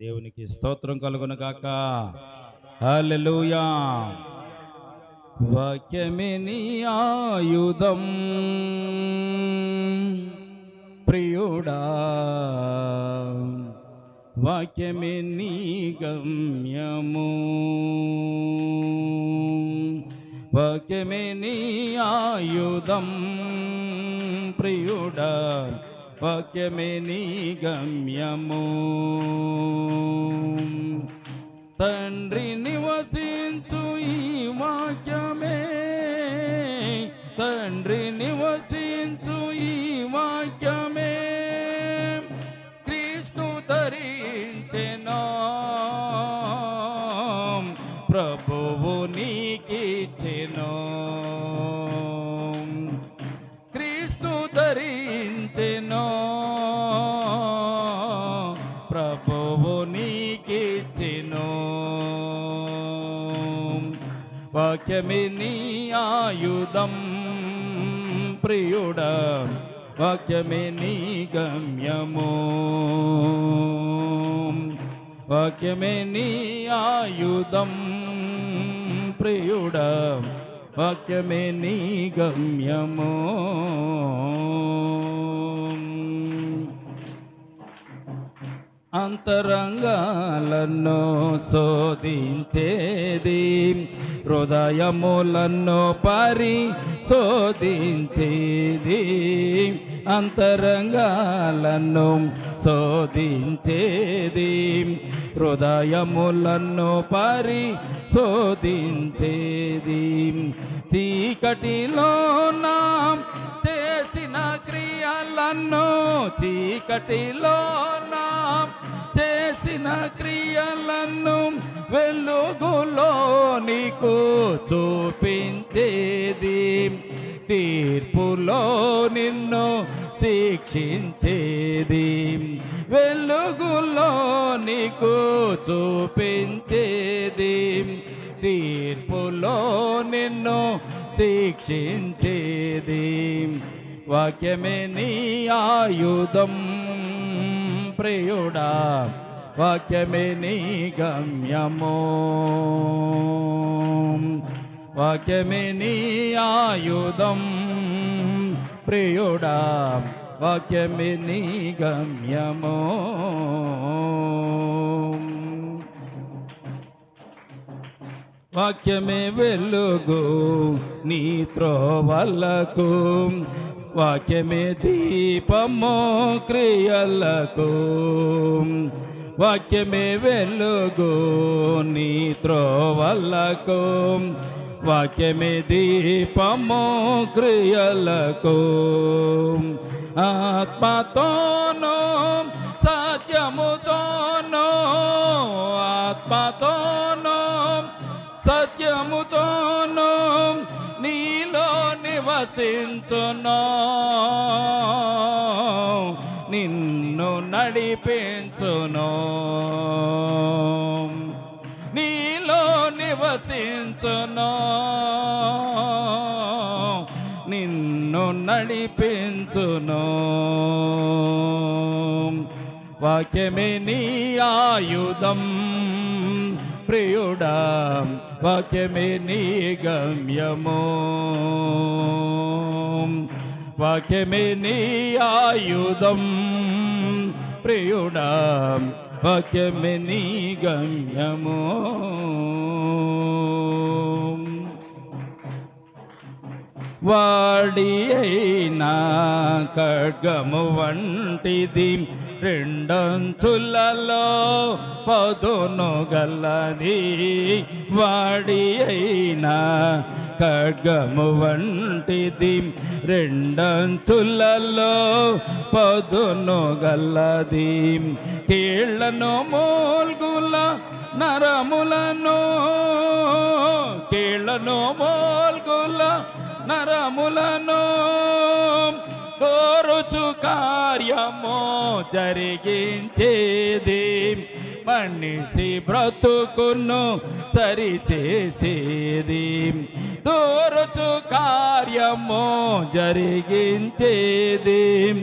దేవునికి స్తోత్రం కలుగును కాక హల్లెలూయా. వాక్యమిని ఆయుధం. ప్రియుడా. వాక్యమిని గమ్యము. వాక్యమిని ఆయుధం. ప్రియుడా. వాక్యమే నీ గమ్యము. తండ్రి నివసించు ఈ వాక్యమే. తండ్రి నివసించు ఈ వాక్యమే. క్రీస్తు ధరించెనా. ప్రభువు నీకిచ్చినో. వాక్యమే నీ ఆయుధం ప్రియుడా వాక్యమే నీ గమ్యము వాక్యమే నీ ఆయుధం ప్రియుడా వాక్యమే నీ గమ్యము అంతరంగాలను శోధించేది హృదయములను పరి శోధించేది అంతరంగాలను శోధించేది హృదయములను పరి శోధించేది చీకటిలో నా చేసిన క్రియలను చీకటిలోన చేసిన క్రియలను వెలుగులో నీకు చూపించేది. తీర్పులో నిన్ను శిక్షించేది. వెలుగులో నీకు చూపించేది. తీర్పులో నిన్ను శిక్షించేది. వాక్యమే నీ ఆయుధం. ప్రియుడా వాక్యమే నీ గమ్యము వాక్యమే నీ ఆయుధం ప్రియుడా వాక్యమే నీ గమ్యము వాక్యమే వెలుగు నీ త్రోవలకు. వాక్యమే దీపము క్రియలకు. వాక్యమే వెలుగు నీ త్రోవలకు. వాక్యమే దీపము క్రియలకు. ఆత్మతోనూ సత్యముతోనూ ఆత్మతోనూ సత్యముతోను నీలో నివసించును. నిన్ను నడిపించును. నీలో నివసించును. నిన్ను నడిపించును. వాక్యమే నీ ఆయుధం ప్రియుడా. వాక్యమే నీ గమ్యము వాక్యమే నీ ఆయుధం ప్రియుడా వాక్యమే నీ గమ్యము వాడి అయినా ఖడ్గము వంటిది రెండంచులలో పదును గల్లది వాడి అయినా ఖడ్గము వంటిది రెండంచులలో పదును గల్లది కీళ్లను మోల్గుల నరములను కీళ్లను మోల్గుల నరములను యేసు కార్యము జరిగించేది. మనిషి బ్రతుకును సరిచేసేది. దూరచు కార్యము జరిగించేది.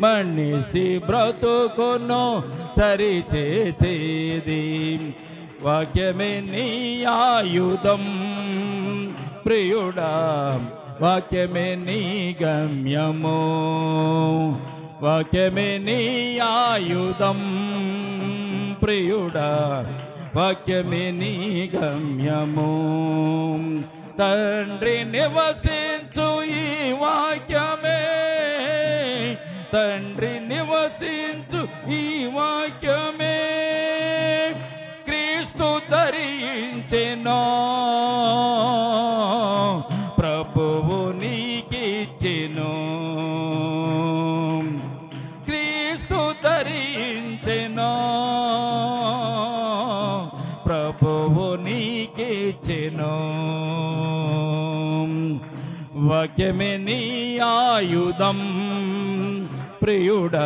మనిషి బ్రతుకును సరిచేసేది. వాక్యమే నీ ఆయుధం. ప్రియుడా వాక్యమే నీ గమ్యము వాక్యమే నీ ఆయుధం ప్రియుడా. వాక్యమే నీ గమ్యము. తండ్రి నివసించు ఈ వాక్యమే తండ్రి నివసించు ఈ వాక్యమే. క్రీస్తు ధరించెనో ప్రభువు నీకిచ్చెను. క్రీస్తు ధరించెనో. ప్రభువు నీకిచ్చెను. వాక్యమే నీ ఆయుధం ప్రియుడ.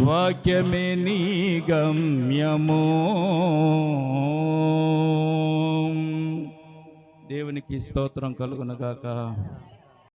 వాక్యమే నీ గమ్యమో. దేవునికి స్తోత్రం కలుగునగాక